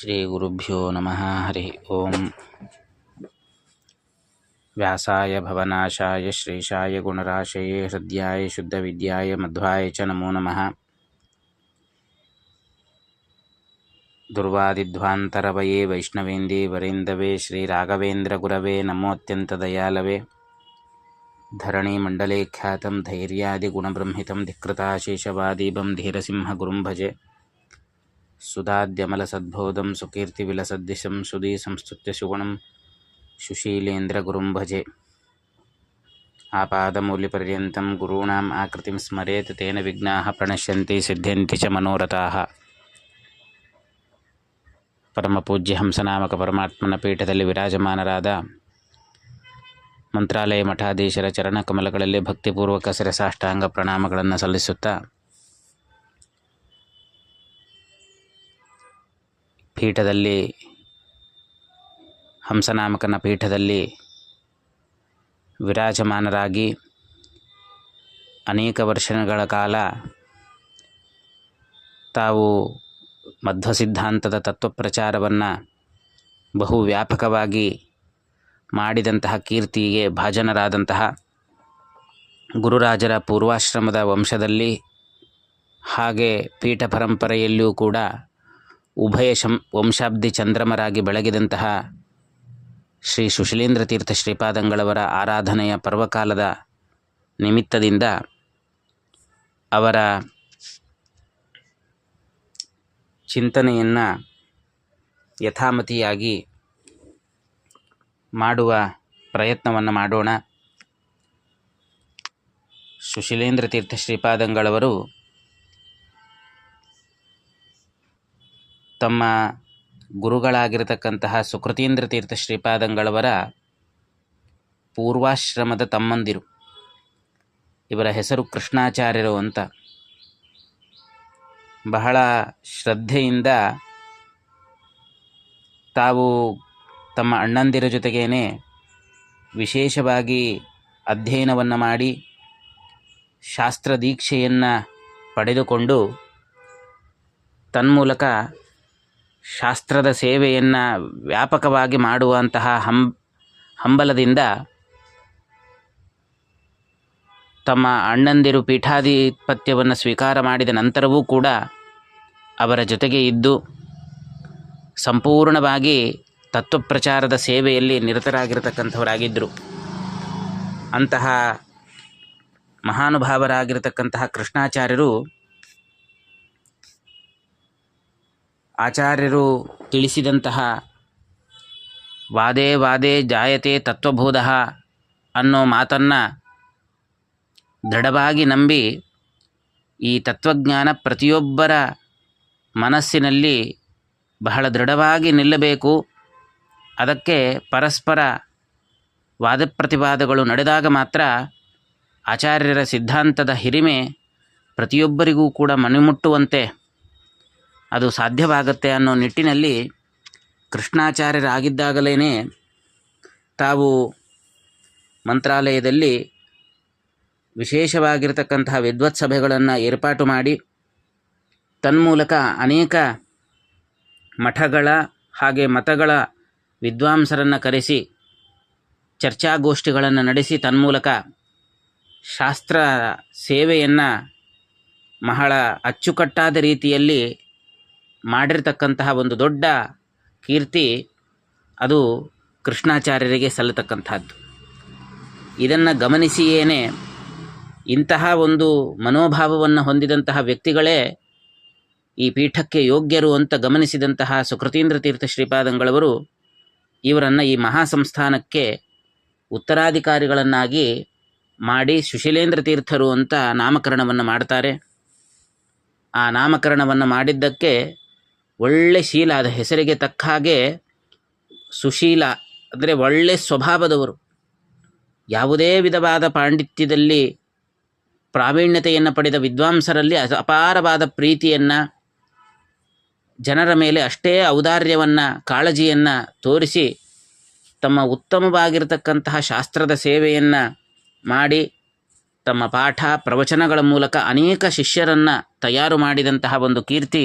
శ్రీగురుభ్యో నమ హరి ఓం వ్యాసాయ భవనాశాయ శ్రీషాయ గుణరాశయే హృద్యాయ శుద్ధ విద్యాయ మధ్వాయ చ నమో నమ దుర్వాదిధ్వాంతరవయే వైష్ణవేందే వరేందవే శ్రీరాఘవేంద్ర గురవే నమోత్యంతదయాలవే ధరణీమండలే ఖ్యాతం ధైర్యాదిగుణబ్రంహితం ధిక్ృతాశేషవాదీపం ధీరసింహగురుం భజే सुधाद्यमलसद्बोधं सुकीर्तिविलसद्दिशं सुधी संस्तुत्य सुगुणं सुशीलेन्द्रगुरुं भजे आपादमौल्यपर्यन्तं गुरूणाम् आकृतिं स्मरेत् तेन विघ्नाः प्रणश्यन्ति सिद्ध्यन्ति च मनोरथाः ಪರಮಪೂಜ್ಯ ಹಂಸನಾಮಕ ಪರಮಾತ್ಮನ ಪೀಠದಲ್ಲಿ ವಿರಾಜಮಾನರಾದ ಮಂತ್ರಾಲಯ ಮಠಾಧೀಶರ ಚರಣ ಕಮಲಗಳಲ್ಲಿ ಭಕ್ತಿಪೂರ್ವಕ ಶಿರಸಾಷ್ಟಾಂಗ ಪ್ರಣಾಮಗಳನ್ನು ಸಲ್ಲಿಸುತ್ತಾ ಪೀಠದಲ್ಲಿ, ಹಂಸನಾಮಕನ ಪೀಠದಲ್ಲಿ ವಿರಾಜಮಾನರಾಗಿ ಅನೇಕ ವರ್ಷಗಳ ಕಾಲ ತಾವು ಮಧ್ವ ಸಿದ್ಧಾಂತದ ತತ್ವಪ್ರಚಾರವನ್ನು ಬಹು ವ್ಯಾಪಕವಾಗಿ ಮಾಡಿದಂತಹ ಕೀರ್ತಿಗೆ ಭಾಜನರಾದಂತಹ ಗುರುರಾಜರ ಪೂರ್ವಾಶ್ರಮದ ವಂಶದಲ್ಲಿ ಹಾಗೆ ಪೀಠ ಪರಂಪರೆಯಲ್ಲಿಯೂ ಕೂಡ ಉಭಯ ಶಂ ವಂಶಾಬ್ದಿ ಚಂದ್ರಮರಾಗಿ ಬೆಳಗಿದಂತಹ ಶ್ರೀ ಸುಶೀಲೇಂದ್ರ ತೀರ್ಥ ಶ್ರೀಪಾದಂಗಳವರ ಆರಾಧನೆಯ ಪರ್ವಕಾಲದ ನಿಮಿತ್ತದಿಂದ ಅವರ ಚಿಂತನೆಯನ್ನು ಯಥಾಮತಿಯಾಗಿ ಮಾಡುವ ಪ್ರಯತ್ನವನ್ನು ಮಾಡೋಣ. ಸುಶೀಲೇಂದ್ರ ತೀರ್ಥ ಶ್ರೀಪಾದಂಗಳವರು ತಮ್ಮ ಗುರುಗಳಾಗಿರತಕ್ಕಂತಹ ಸುಕೃತೀಂದ್ರ ತೀರ್ಥ ಶ್ರೀಪಾದಂಗಳವರ ಪೂರ್ವಾಶ್ರಮದ ತಮ್ಮಂದಿರು. ಇವರ ಹೆಸರು ಕೃಷ್ಣಾಚಾರ್ಯರು ಅಂತ. ಬಹಳ ಶ್ರದ್ಧೆಯಿಂದ ತಾವು ತಮ್ಮ ಅಣ್ಣಂದಿರ ಜೊತೆಗೇನೆ ವಿಶೇಷವಾಗಿ ಅಧ್ಯಯನವನ್ನು ಮಾಡಿ ಶಾಸ್ತ್ರ ದೀಕ್ಷೆಯನ್ನು ಪಡೆದುಕೊಂಡು ತನ್ಮೂಲಕ ಶಾಸ್ತ್ರದ ಸೇವೆಯನ್ನು ವ್ಯಾಪಕವಾಗಿ ಮಾಡುವಂತಹ ಹಂ, ಹಂಬಲದಿಂದ ತಮ್ಮ ಅಣ್ಣಂದಿರು ಪೀಠಾಧಿಪತ್ಯವನ್ನು ಸ್ವೀಕಾರ ಮಾಡಿದ ನಂತರವೂ ಕೂಡ ಅವರ ಜೊತೆಗೆ ಇದ್ದು, ಸಂಪೂರ್ಣವಾಗಿ ತತ್ವಪ್ರಚಾರದ ಸೇವೆಯಲ್ಲಿ ನಿರತರಾಗಿರತಕ್ಕಂಥವರಾಗಿದ್ದರು ಅಂತಹ ಮಹಾನುಭಾವರಾಗಿರತಕ್ಕಂತಹ ಕೃಷ್ಣಾಚಾರ್ಯರು ಆಚಾರ್ಯರು ತಿಳಿಸಿದಂತಹ ವಾದೇ ವಾದೇ ಜಾಯತೆ ತತ್ವಬೋಧ ಅನ್ನೋ ಮಾತನ್ನು ದೃಢವಾಗಿ ನಂಬಿ ಈ ತತ್ವಜ್ಞಾನ ಪ್ರತಿಯೊಬ್ಬರ ಮನಸ್ಸಿನಲ್ಲಿ ಬಹಳ ದೃಢವಾಗಿ ನಿಲ್ಲಬೇಕು. ಅದಕ್ಕೆ ಪರಸ್ಪರ ವಾದ ಪ್ರತಿವಾದಗಳು ನಡೆದಾಗ ಮಾತ್ರ ಆಚಾರ್ಯರ ಸಿದ್ಧಾಂತದ ಹಿರಿಮೆ ಪ್ರತಿಯೊಬ್ಬರಿಗೂ ಕೂಡ ಮನೆಮುಟ್ಟುವಂತೆ ಅದು ಸಾಧ್ಯವಾಗುತ್ತೆ ಅನ್ನೋ ನಿಟ್ಟಿನಲ್ಲಿ ಕೃಷ್ಣಾಚಾರ್ಯರಾಗಿದ್ದಾಗಲೇ ತಾವು ಮಂತ್ರಾಲಯದಲ್ಲಿ ವಿಶೇಷವಾಗಿರತಕ್ಕಂತಹ ವಿದ್ವತ್ ಸಭೆಗಳನ್ನು ಏರ್ಪಾಟು ಮಾಡಿ, ತನ್ಮೂಲಕ ಅನೇಕ ಮಠಗಳ ಹಾಗೆ ಮತಗಳ ವಿದ್ವಾಂಸರನ್ನು ಕರೆಸಿ, ಚರ್ಚಾಗೋಷ್ಠಿಗಳನ್ನು ನಡೆಸಿ, ತನ್ಮೂಲಕ ಶಾಸ್ತ್ರ ಸೇವೆಯನ್ನು ಬಹಳ ಅಚ್ಚುಕಟ್ಟಾದ ರೀತಿಯಲ್ಲಿ ಮಾಡಿರ್ತಕ್ಕಂತಹ ಒಂದು ದೊಡ್ಡ ಕೀರ್ತಿ ಅದು ಕೃಷ್ಣಾಚಾರ್ಯರಿಗೆ ಸಲ್ಲತಕ್ಕಂಥದ್ದು. ಇದನ್ನು ಗಮನಿಸಿಯೇನೆ ಇಂತಹ ಒಂದು ಮನೋಭಾವವನ್ನು ಹೊಂದಿದಂತಹ ವ್ಯಕ್ತಿಗಳೇ ಈ ಪೀಠಕ್ಕೆ ಯೋಗ್ಯರು ಅಂತ ಗಮನಿಸಿದಂತಹ ಸುಕೃತೀಂದ್ರ ತೀರ್ಥ ಶ್ರೀಪಾದಂಗಳವರು ಇವರನ್ನು ಈ ಮಹಾಸಂಸ್ಥಾನಕ್ಕೆ ಉತ್ತರಾಧಿಕಾರಿಗಳನ್ನಾಗಿ ಮಾಡಿ ಸುಶೀಲೇಂದ್ರ ತೀರ್ಥರು ಅಂತ ನಾಮಕರಣವನ್ನು ಮಾಡ್ತಾರೆ. ಆ ನಾಮಕರಣವನ್ನು ಮಾಡಿದ್ದಕ್ಕೆ ಒಳ್ಳೆ ಶೀಲ, ಅದು ಹೆಸರಿಗೆ ತಕ್ಕ ಹಾಗೆ ಸುಶೀಲ, ಅಂದರೆ ಒಳ್ಳೆ ಸ್ವಭಾವದವರು. ಯಾವುದೇ ವಿಧವಾದ ಪಾಂಡಿತ್ಯದಲ್ಲಿ ಪ್ರಾವೀಣ್ಯತೆಯನ್ನು ಪಡೆದ ವಿದ್ವಾಂಸರಲ್ಲಿ ಅಪಾರವಾದ ಪ್ರೀತಿಯನ್ನು, ಜನರ ಮೇಲೆ ಅಷ್ಟೇ ಔದಾರ್ಯವನ್ನು, ಕಾಳಜಿಯನ್ನು ತೋರಿಸಿ ತಮ್ಮ ಉತ್ತಮವಾಗಿರತಕ್ಕಂತಹ ಶಾಸ್ತ್ರದ ಸೇವೆಯನ್ನು ಮಾಡಿ ತಮ್ಮ ಪಾಠ ಪ್ರವಚನಗಳ ಮೂಲಕ ಅನೇಕ ಶಿಷ್ಯರನ್ನು ತಯಾರು ಮಾಡಿದಂತಹ ಒಂದು ಕೀರ್ತಿ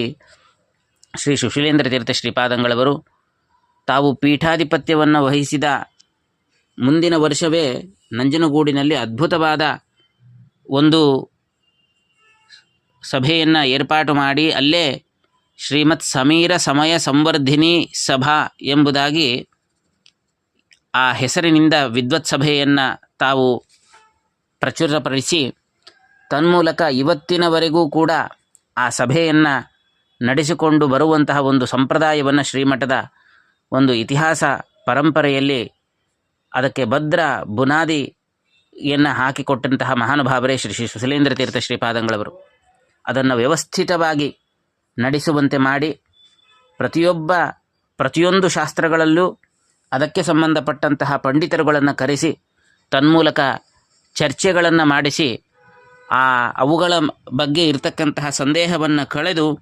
ಶ್ರೀ ಸುಶೀಲೇಂದ್ರ ತೀರ್ಥ ಶ್ರೀಪಾದಂಗಳವರು ತಾವು ಪೀಠಾಧಿಪತ್ಯವನ್ನು ವಹಿಸಿದ ಮುಂದಿನ ವರ್ಷವೇ ನಂಜನಗೂಡಿನಲ್ಲಿ ಅದ್ಭುತವಾದ ಒಂದು ಸಭೆಯನ್ನು ಏರ್ಪಾಟು ಮಾಡಿ ಅಲ್ಲೇ ಶ್ರೀಮತ್ ಸಮೀರ ಸಮಯ ಸಂವರ್ಧಿನಿ ಸಭಾ ಎಂಬುದಾಗಿ ಆ ಹೆಸರಿನಿಂದ ವಿದ್ವತ್ ಸಭೆಯನ್ನು ತಾವು ಪ್ರಚುರಪಡಿಸಿ ತನ್ಮೂಲಕ ಇವತ್ತಿನವರೆಗೂ ಕೂಡ ಆ ಸಭೆಯನ್ನು ನಡೆಸಿಕೊಂಡು ಬರುವಂತಹ ಒಂದು ಸಂಪ್ರದಾಯವನ್ನು ಶ್ರೀಮಠದ ಒಂದು ಇತಿಹಾಸ ಪರಂಪರೆಯಲ್ಲಿ ಅದಕ್ಕೆ ಭದ್ರ ಬುನಾದಿಯನ್ನು ಹಾಕಿಕೊಟ್ಟಂತಹ ಮಹಾನುಭಾವರೇ ಶ್ರೀ ಶ್ರೀ ಸುಶೀಲೇಂದ್ರ ತೀರ್ಥ ಶ್ರೀಪಾದಂಗಳವರು. ಅದನ್ನು ವ್ಯವಸ್ಥಿತವಾಗಿ ನಡೆಸುವಂತೆ ಮಾಡಿ ಪ್ರತಿಯೊಬ್ಬ ಪ್ರತಿಯೊಂದು ಶಾಸ್ತ್ರಗಳಲ್ಲೂ ಅದಕ್ಕೆ ಸಂಬಂಧಪಟ್ಟಂತಹ ಪಂಡಿತರುಗಳನ್ನು ಕರೆಸಿ ತನ್ಮೂಲಕ ಚರ್ಚೆಗಳನ್ನು ಮಾಡಿಸಿ ಆ ಅವುಗಳ ಬಗ್ಗೆ ಇರತಕ್ಕಂತಹ ಸಂದೇಹವನ್ನು ಕಳೆದು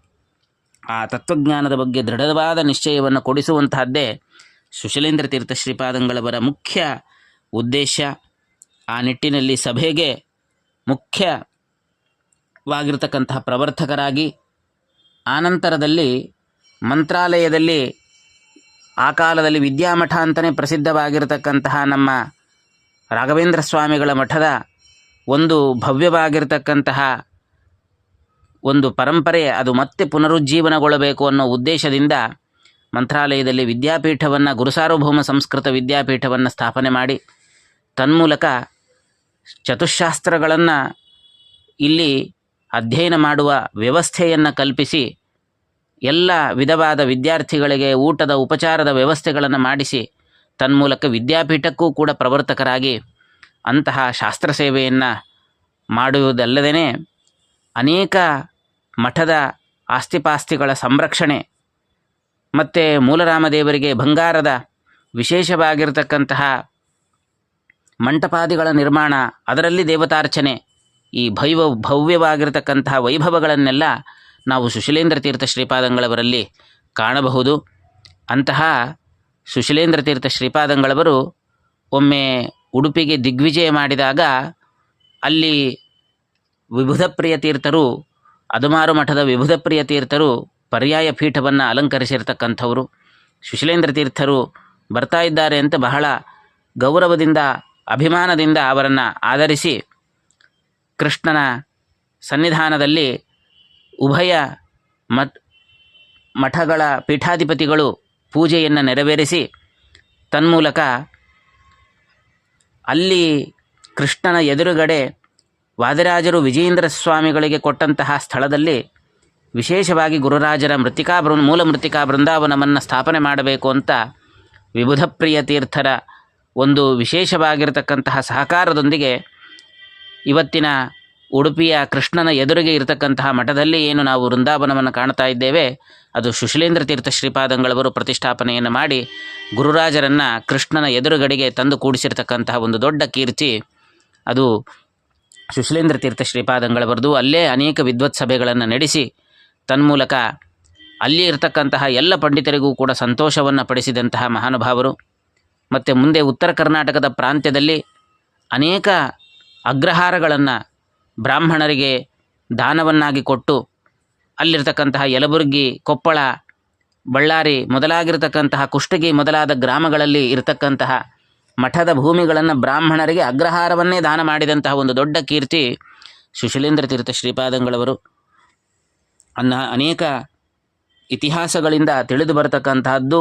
ಆ ತತ್ವಜ್ಞಾನದ ಬಗ್ಗೆ ದೃಢವಾದ ನಿಶ್ಚಯವನ್ನು ಕೊಡಿಸುವಂತಹದ್ದೇ ಸುಶೀಲೇಂದ್ರ ತೀರ್ಥ ಶ್ರೀಪಾದಂಗಳವರ ಮುಖ್ಯ ಉದ್ದೇಶ. ಆ ನಿಟ್ಟಿನಲ್ಲಿ ಸಭೆಗೆ ಮುಖ್ಯವಾಗಿರ್ತಕ್ಕಂತಹ ಪ್ರವರ್ತಕರಾಗಿ ಆನಂತರದಲ್ಲಿ ಮಂತ್ರಾಲಯದಲ್ಲಿ ಆ ಕಾಲದಲ್ಲಿ ವಿದ್ಯಾಮಠ ಅಂತಲೇ ಪ್ರಸಿದ್ಧವಾಗಿರತಕ್ಕಂತಹ ನಮ್ಮ ರಾಘವೇಂದ್ರ ಸ್ವಾಮಿಗಳ ಮಠದ ಒಂದು ಭವ್ಯವಾಗಿರ್ತಕ್ಕಂತಹ ಒಂದು ಪರಂಪರೆ ಅದು ಮತ್ತೆ ಪುನರುಜ್ಜೀವನಗೊಳ್ಳಬೇಕು ಅನ್ನೋ ಉದ್ದೇಶದಿಂದ ಮಂತ್ರಾಲಯದಲ್ಲಿ ವಿದ್ಯಾಪೀಠವನ್ನು, ಗುರುಸಾರ್ವಭೌಮ ಸಂಸ್ಕೃತ ವಿದ್ಯಾಪೀಠವನ್ನು ಸ್ಥಾಪನೆ ಮಾಡಿ. ತನ್ಮೂಲಕ ಚತುಶಾಸ್ತ್ರಗಳನ್ನು ಇಲ್ಲಿ ಅಧ್ಯಯನ ಮಾಡುವ ವ್ಯವಸ್ಥೆಯನ್ನು ಕಲ್ಪಿಸಿ, ಎಲ್ಲ ವಿಧವಾದ ವಿದ್ಯಾರ್ಥಿಗಳಿಗೆ ಊಟದ ಉಪಚಾರದ ವ್ಯವಸ್ಥೆಗಳನ್ನು ಮಾಡಿಸಿ, ತನ್ಮೂಲಕ ವಿದ್ಯಾಪೀಠಕ್ಕೂ ಕೂಡ ಪ್ರವರ್ತಕರಾಗಿ ಅಂತಹ ಶಾಸ್ತ್ರ ಸೇವೆಯನ್ನು ಮಾಡುವುದಲ್ಲದೇ ಅನೇಕ ಮಠದ ಆಸ್ತಿಪಾಸ್ತಿಗಳ ಸಂರಕ್ಷಣೆ ಮತ್ತು ಮೂಲರಾಮದೇವರಿಗೆ ಬಂಗಾರದ ವಿಶೇಷವಾಗಿರತಕ್ಕಂತಹ ಮಂಟಪಾದಿಗಳ ನಿರ್ಮಾಣ, ಅದರಲ್ಲಿ ದೇವತಾರ್ಚನೆ, ಈ ಭೈವ ಭವ್ಯವಾಗಿರತಕ್ಕಂತಹ ವೈಭವಗಳನ್ನೆಲ್ಲ ನಾವು ಸುಶೀಲೇಂದ್ರ ತೀರ್ಥ ಶ್ರೀಪಾದಂಗಳವರಲ್ಲಿ ಕಾಣಬಹುದು. ಅಂತಹ ಸುಶೀಲೇಂದ್ರ ತೀರ್ಥ ಶ್ರೀಪಾದಂಗಳವರು ಒಮ್ಮೆ ಉಡುಪಿಗೆ ದಿಗ್ವಿಜಯ ಮಾಡಿದಾಗ ಅಲ್ಲಿ ವಿಭುಧಪ್ರಿಯ ತೀರ್ಥರು ಅದುಮಾರು ಮಠದ ವಿಭುಧಪ್ರಿಯ ತೀರ್ಥರು ಪರ್ಯಾಯ ಪೀಠವನ್ನು ಅಲಂಕರಿಸಿರ್ತಕ್ಕಂಥವರು. ಸುಶೀಲೇಂದ್ರ ತೀರ್ಥರು ಬರ್ತಾ ಇದ್ದಾರೆ ಅಂತ ಬಹಳ ಗೌರವದಿಂದ, ಅಭಿಮಾನದಿಂದ ಅವರನ್ನು ಆಧರಿಸಿ ಕೃಷ್ಣನ ಸನ್ನಿಧಾನದಲ್ಲಿ ಉಭಯ ಮತ್ ಮಠಗಳ ಪೀಠಾಧಿಪತಿಗಳು ಪೂಜೆಯನ್ನು ನೆರವೇರಿಸಿ ತನ್ಮೂಲಕ ಅಲ್ಲಿ ಕೃಷ್ಣನ ಎದುರುಗಡೆ ವಾದಿರಾಜರು ವಿಜಯೇಂದ್ರ ಸ್ವಾಮಿಗಳಿಗೆ ಕೊಟ್ಟಂತಹ ಸ್ಥಳದಲ್ಲಿ ವಿಶೇಷವಾಗಿ ಗುರುರಾಜರ ಮೃತಿಕಾ ಬೃ, ಮೂಲ ಮೃತಿಕಾ ಬೃಂದಾವನವನ್ನು ಸ್ಥಾಪನೆ ಮಾಡಬೇಕು ಅಂತ ವಿಬುಧಪ್ರಿಯ ತೀರ್ಥರ ಒಂದು ವಿಶೇಷವಾಗಿರತಕ್ಕಂತಹ ಸಹಕಾರದೊಂದಿಗೆ ಇವತ್ತಿನ ಉಡುಪಿಯ ಕೃಷ್ಣನ ಎದುರಿಗೆ ಇರತಕ್ಕಂತಹ ಮಠದಲ್ಲಿ ಏನು ನಾವು ವೃಂದಾವನವನ್ನು ಕಾಣ್ತಾ ಇದ್ದೇವೆ, ಅದು ಸುಶೀಲೇಂದ್ರ ತೀರ್ಥ ಶ್ರೀಪಾದಂಗಳವರು ಪ್ರತಿಷ್ಠಾಪನೆಯನ್ನು ಮಾಡಿ ಗುರುರಾಜರನ್ನು ಕೃಷ್ಣನ ಎದುರುಗಡೆಗೆ ತಂದು ಕೂಡಿಸಿರ್ತಕ್ಕಂತಹ ಒಂದು ದೊಡ್ಡ ಕೀರ್ತಿ. ಅದು ಸುಶೀಲೇಂದ್ರ ತೀರ್ಥ ಶ್ರೀಪಾದಂಗಳವರದು ಅಲ್ಲೇ ಅನೇಕ ವಿದ್ವತ್ ಸಭೆಗಳನ್ನು ನಡೆಸಿ, ತನ್ಮೂಲಕ ಅಲ್ಲಿ ಇರತಕ್ಕಂತಹ ಎಲ್ಲ ಪಂಡಿತರಿಗೂ ಕೂಡ ಸಂತೋಷವನ್ನು ಪಡಿಸಿದಂತಹ ಮಹಾನುಭಾವರು. ಮತ್ತು ಮುಂದೆ ಉತ್ತರ ಕರ್ನಾಟಕದ ಪ್ರಾಂತ್ಯದಲ್ಲಿ ಅನೇಕ ಅಗ್ರಹಾರಗಳನ್ನು ಬ್ರಾಹ್ಮಣರಿಗೆ ದಾನವನ್ನಾಗಿ ಕೊಟ್ಟು, ಅಲ್ಲಿರ್ತಕ್ಕಂತಹ ಯಲಬುರ್ಗಿ, ಕೊಪ್ಪಳ, ಬಳ್ಳಾರಿ ಮೊದಲಾಗಿರ್ತಕ್ಕಂತಹ ಕುಷ್ಟಗಿ ಮೊದಲಾದ ಗ್ರಾಮಗಳಲ್ಲಿ ಇರತಕ್ಕಂತಹ ಮಠದ ಭೂಮಿಗಳನ್ನು ಬ್ರಾಹ್ಮಣರಿಗೆ ಅಗ್ರಹಾರವನ್ನೇ ದಾನ ಮಾಡಿದಂತಹ ಒಂದು ದೊಡ್ಡ ಕೀರ್ತಿ ಸುಶೀಲೇಂದ್ರ ತೀರ್ಥ ಶ್ರೀಪಾದಂಗಳವರು. ಅನ್ನ ಅನೇಕ ಇತಿಹಾಸಗಳಿಂದ ತಿಳಿದು ಬರತಕ್ಕಂತಹದ್ದು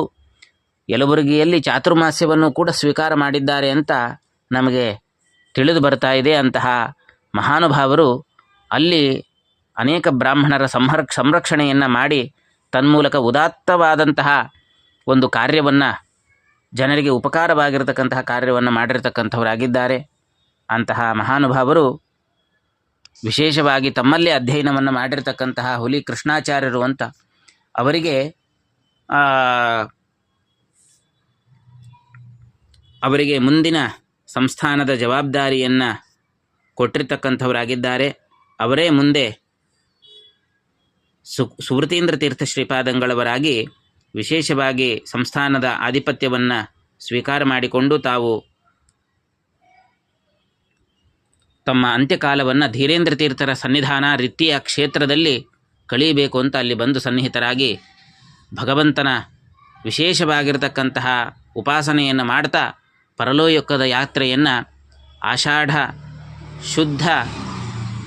ಯಲಬುರಗಿಯಲ್ಲಿ ಚಾತುರ್ಮಾಸ್ಯವನ್ನು ಕೂಡ ಸ್ವೀಕಾರ ಮಾಡಿದ್ದಾರೆ ಅಂತ ನಮಗೆ ತಿಳಿದು ಬರ್ತಾ ಇದೆ ಅಂತಹ ಮಹಾನುಭಾವರು ಅಲ್ಲಿ ಅನೇಕ ಬ್ರಾಹ್ಮಣರ ಸಂಹರ್ ಸಂರಕ್ಷಣೆಯನ್ನು ಮಾಡಿ ತನ್ಮೂಲಕ ಉದಾತ್ತವಾದಂತಹ ಒಂದು ಕಾರ್ಯವನ್ನು ಜನರಿಗೆ ಉಪಕಾರವಾಗಿರತಕ್ಕಂತಹ ಕಾರ್ಯವನ್ನು ಮಾಡಿರತಕ್ಕಂಥವರಾಗಿದ್ದಾರೆ. ಅಂತಹ ಮಹಾನುಭಾವರು ವಿಶೇಷವಾಗಿ ತಮ್ಮಲ್ಲೇ ಅಧ್ಯಯನವನ್ನು ಮಾಡಿರ್ತಕ್ಕಂತಹ ಹುಲಿ ಕೃಷ್ಣಾಚಾರ್ಯರು ಅಂತ ಅವರಿಗೆ ಅವರಿಗೆ ಮುಂದಿನ ಸಂಸ್ಥಾನದ ಜವಾಬ್ದಾರಿಯನ್ನು ಕೊಟ್ಟಿರ್ತಕ್ಕಂಥವರಾಗಿದ್ದಾರೆ. ಅವರೇ ಮುಂದೆ ಸು ಸುವೃತೀಂದ್ರ ತೀರ್ಥ ಶ್ರೀಪಾದಂಗಳವರಾಗಿ ವಿಶೇಷವಾಗಿ ಸಂಸ್ಥಾನದ ಆಧಿಪತ್ಯವನ್ನು ಸ್ವೀಕಾರ ಮಾಡಿಕೊಂಡು ತಾವು ತಮ್ಮ ಅಂತ್ಯಕಾಲವನ್ನು ಧೀರೇಂದ್ರ ತೀರ್ಥರ ಸನ್ನಿಧಾನ ರೀತಿಯ ಕ್ಷೇತ್ರದಲ್ಲಿ ಕಳೀಬೇಕು ಅಂತ ಅಲ್ಲಿ ಬಂದು ಸನ್ನಿಹಿತರಾಗಿ ಭಗವಂತನ ವಿಶೇಷವಾಗಿರತಕ್ಕಂತಹ ಉಪಾಸನೆಯನ್ನು ಮಾಡ್ತಾ ಪರಲೋಯೊಕ್ಕದ ಯಾತ್ರೆಯನ್ನು ಆಷಾಢ ಶುದ್ಧ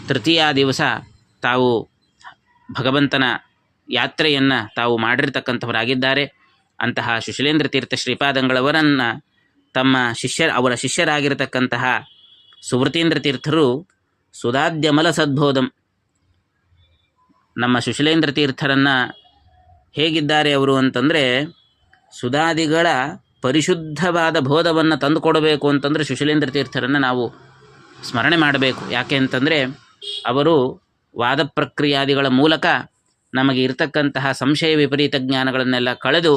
ತೃತೀಯ ದಿವಸ ತಾವು ಭಗವಂತನ ಯಾತ್ರೆಯನ್ನು ತಾವು ಮಾಡಿರ್ತಕ್ಕಂಥವರಾಗಿದ್ದಾರೆ. ಅಂತಹ ಸುಶೀಲೇಂದ್ರ ತೀರ್ಥ ಶ್ರೀಪಾದಂಗಳವರನ್ನು ತಮ್ಮ ಶಿಷ್ಯ ಅವರ ಶಿಷ್ಯರಾಗಿರತಕ್ಕಂತಹ ಸುವೃತೀಂದ್ರ ತೀರ್ಥರು ಸುಧಾದ್ಯಮಲ ಸದ್ಬೋಧಂ. ನಮ್ಮ ಸುಶೀಲೇಂದ್ರ ತೀರ್ಥರನ್ನು ಹೇಗಿದ್ದಾರೆ ಅವರು ಅಂತಂದರೆ ಸುಧಾದಿಗಳ ಪರಿಶುದ್ಧವಾದ ಬೋಧವನ್ನು ತಂದುಕೊಡಬೇಕು ಅಂತಂದರೆ ಸುಶೀಲೇಂದ್ರ ತೀರ್ಥರನ್ನು ನಾವು ಸ್ಮರಣೆ ಮಾಡಬೇಕು. ಯಾಕೆ ಅಂತಂದರೆ, ಅವರು ವಾದ ಪ್ರಕ್ರಿಯಾದಿಗಳ ಮೂಲಕ ನಮಗೆ ಇರತಕ್ಕಂತಹ ಸಂಶಯ ವಿಪರೀತ ಜ್ಞಾನಗಳನ್ನೆಲ್ಲ ಕಳೆದು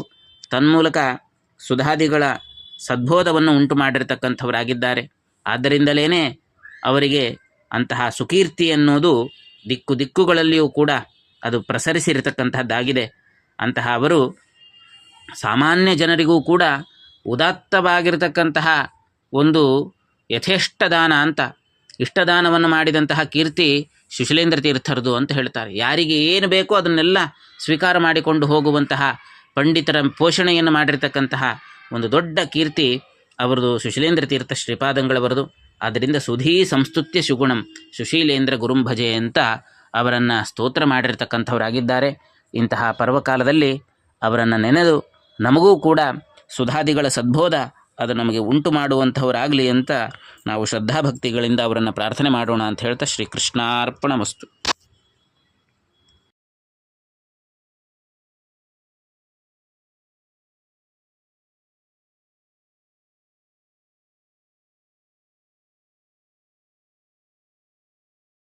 ತನ್ಮೂಲಕ ಸುಧಾದಿಗಳ ಸದ್ಬೋಧವನ್ನು ಉಂಟು ಮಾಡಿರ್ತಕ್ಕಂಥವರಾಗಿದ್ದಾರೆ. ಆದ್ದರಿಂದಲೇ ಅವರಿಗೆ ಅಂತಹ ಸುಕೀರ್ತಿ ಅನ್ನೋದು ದಿಕ್ಕು ದಿಕ್ಕುಗಳಲ್ಲಿಯೂ ಕೂಡ ಅದು ಪ್ರಸರಿಸಿರತಕ್ಕಂತಹದ್ದಾಗಿದೆ ಅಂತಹ ಅವರು ಸಾಮಾನ್ಯ ಜನರಿಗೂ ಕೂಡ ಉದಾತ್ತವಾಗಿರತಕ್ಕಂತಹ ಒಂದು ಯಥೇಷ್ಟ ದಾನ ಅಂತ, ಇಷ್ಟದಾನವನ್ನು ಮಾಡಿದಂತಹ ಕೀರ್ತಿ ಸುಶೀಲೇಂದ್ರ ತೀರ್ಥರದು ಅಂತ ಹೇಳ್ತಾರೆ. ಯಾರಿಗೆ ಏನು ಬೇಕೋ ಅದನ್ನೆಲ್ಲ ಸ್ವೀಕಾರ ಮಾಡಿಕೊಂಡು ಹೋಗುವಂತಹ ಪಂಡಿತರ ಪೋಷಣೆಯನ್ನು ಮಾಡಿರ್ತಕ್ಕಂತಹ ಒಂದು ದೊಡ್ಡ ಕೀರ್ತಿ ಅವರದು ಸುಶೀಲೇಂದ್ರ ತೀರ್ಥ ಶ್ರೀಪಾದಂಗಳವರದು. ಆದ್ದರಿಂದ ಸುಧೀ ಸಂಸ್ತುತ್ಯ ಸುಗುಣಂ ಸುಶೀಲೇಂದ್ರ ಗುರುಂಭಜೆ ಅಂತ ಅವರನ್ನು ಸ್ತೋತ್ರ ಮಾಡಿರ್ತಕ್ಕಂಥವರಾಗಿದ್ದಾರೆ. ಇಂತಹ ಪರ್ವಕಾಲದಲ್ಲಿ ಅವರನ್ನು ನೆನೆದು ನಮಗೂ ಕೂಡ ಸುಧಾದಿಗಳ ಸದ್ಬೋಧ ಅದು ನಮಗೆ ಉಂಟು ಮಾಡುವಂಥವರಾಗಲಿ ಅಂತ ನಾವು ಶ್ರದ್ಧಾಭಕ್ತಿಗಳಿಂದ ಅವರನ್ನು ಪ್ರಾರ್ಥನೆ ಮಾಡೋಣ ಅಂತ ಹೇಳ್ತಾ ಶ್ರೀಕೃಷ್ಣಾರ್ಪಣ ವಸ್ತು